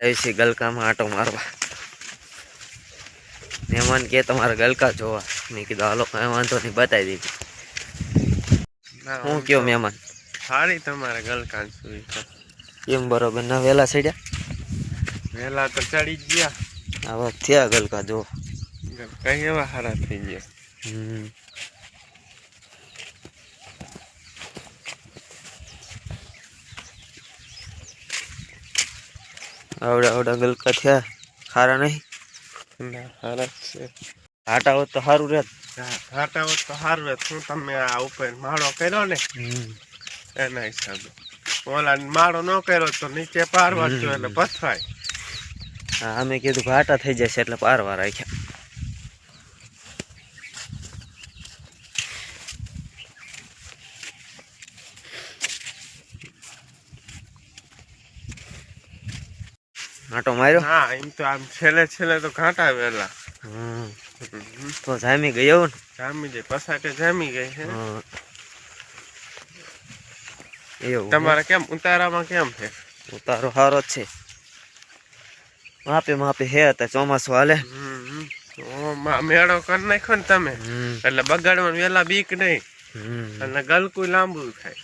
એસી ગલકામાં આટો મારવા. મહેમાન કે તમારે ગલકા જોવા. મેં કીધું હાલો કાંઈ વાંધો નહીં બતાવી દીધી હું કયો મહેમાન? સારી તમારે ગલકા એમ બરોબર? ના વહેલા સડ્યા? વહેલા તો ચડી જ ગયા. આવા થયા ગલકા જો કઈ એવા સારા થઈ ગયા? હમ. આવડા આવડા ગલકા થયા. ખારા નહીં? ખારા છે. હાટા હોત તો સારું રહેત ઘાટા હોત તો સારું રહેત. હું તમે આ ઉપર માળો કર્યો ને? એના હિસાબે. ઓલા માળો ન કર્યો તો નીચે પારવા જ એટલે પથવાય હા અમે કીધું ઘાટા થઈ જશે એટલે પારવા રાખ્યા. આટો માર્યો? હા એમ તો આમ છેલ્લે છેલ્લે તો ઘાટા વેલા. તો જામી ગયો ને? જામી જાય પસાટે જામી ગઈ છે. એવું તમારે કેમ ઉતારામાં કેમ છે ઉતારો સારો છે. માપે માપે હે હતા ચોમાસું હાલે. મેળો કરી નાખ્યો ને તમે. એટલે બગાડવાનું વેલા બીક નહીં. હમ. અને ગલકું લાંબુ થાય.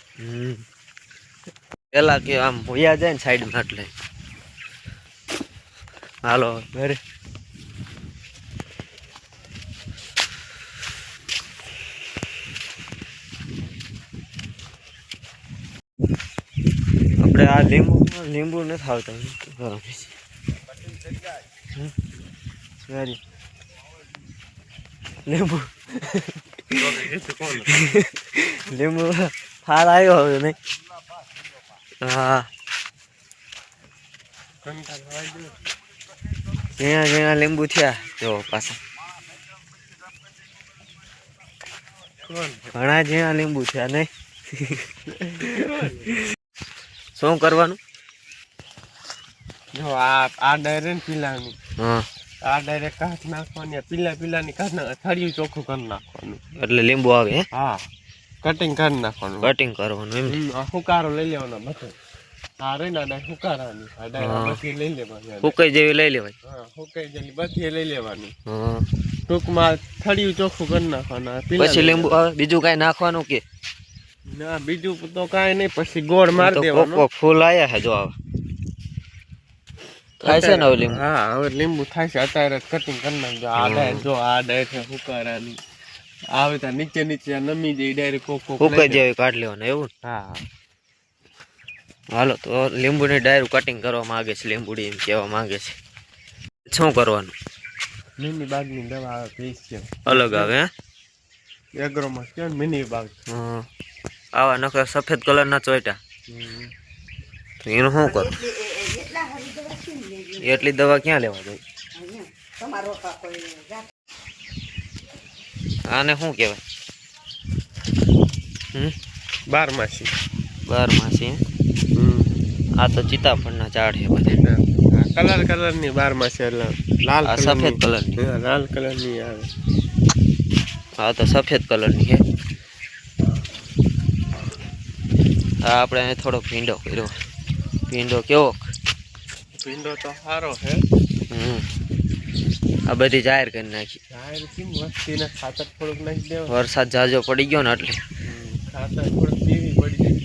પેલા કે આમ ભોયા જાય ને સાઈડમાં એટલે. હાલો ઘરે આપણે આ લીંબુ લીંબુ નથી આવતા ગરમ સોરી લીંબુ લીંબુ ફાર આવ્યો હવે નહીં હા ઝીણા ઝીણા લીંબુ થયા. જો પાછા. ઘણા ઝીણા લીંબુ થયા નહીં. શું કરવાનું? જો આ આ ડાયરે ને પીલાની. હા. આ ડાયરે કાચ નાખવાની પીલા પીલાની કાચ નાખ થળિયું ચોખ્ખું કરી નાખવાનું. એટલે લીંબુ આવે હા? કટિંગ કરી નાખવાનું. કટિંગ કરવાનું એમ. હુકારો લઈ લેવાનો બધો. આ રહી હુકારાની આ ડાયરા હા. બધી લઈ લેવાની ફૂકાઈ જેવી લઈ લેવાય. હા હુકાઈ જેલી બધી લઈ લેવાની. ટૂંકમાં થળિયું ચોખ્ખું કરી નાખવાનું પછી લીંબુ બીજું કાંઈ નાખવાનું કે? ના બીજું તો કાંઈ નહીં પછી ગોળ મારી કોક ફૂલ આયા છે જો આવે. થાય છે ને હવે લીંબુ? હા હવે લીંબુ થાય છે અત્યારે કટિંગ કરી નાખજો. આ જો આ છે હુકારાની આવે ત્યાં નીચે નીચે નમી જાય ડાયરેક્ટ કોક જેવી કાઢ લેવાનું એવું હા. હાલો તો લીંબુની ડાયરું કટિંગ કરવા માંગે છે લીંબુડી એમ કહેવા માંગે છે. શું કરવાનું? મિની બાગની દવા આવે છે. અલગ આવે હે? એગ્રોમાં છે મિની બાગ. આવા નકર સફેદ કલરના ચોઈટા તો એનું શું કરું? એટલી દવા ક્યાં લેવા જોઈએ આને શું કહેવાય? હમ? બાર માસી બાર માસી હે? આ તો સીતાફળના ઝાડ છે બધા. કલર કલરની બાર માસી એટલે લાલ આ colour સફેદની. કલરની. હા, લાલ કલરની આવે આ તો સફેદ કલરની છે. આ આપણે અહીં થોડો ભીંડો કર્યો. ભીંડો કેવો? ભીંડો તો સારો છે. હમ. આ બધી જાહેર કરી નાખી. જાહેર કેમ? વસ્તી ને ખાતર થોડુંક નાખી દેવા વરસાદ જાજો પડી ગયો ને એટલે. ખાતર થોડુંક પીવી પડી જાય. ખાતર નહીં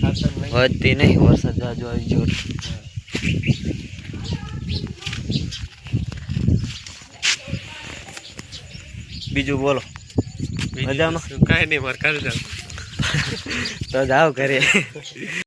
વધતી નહીં વરસાદ જાજો આવી ગયો. બીજું બોલો. મજામાં? કાંઈ નહીં મારે દઉં તો જાઓ ઘરે.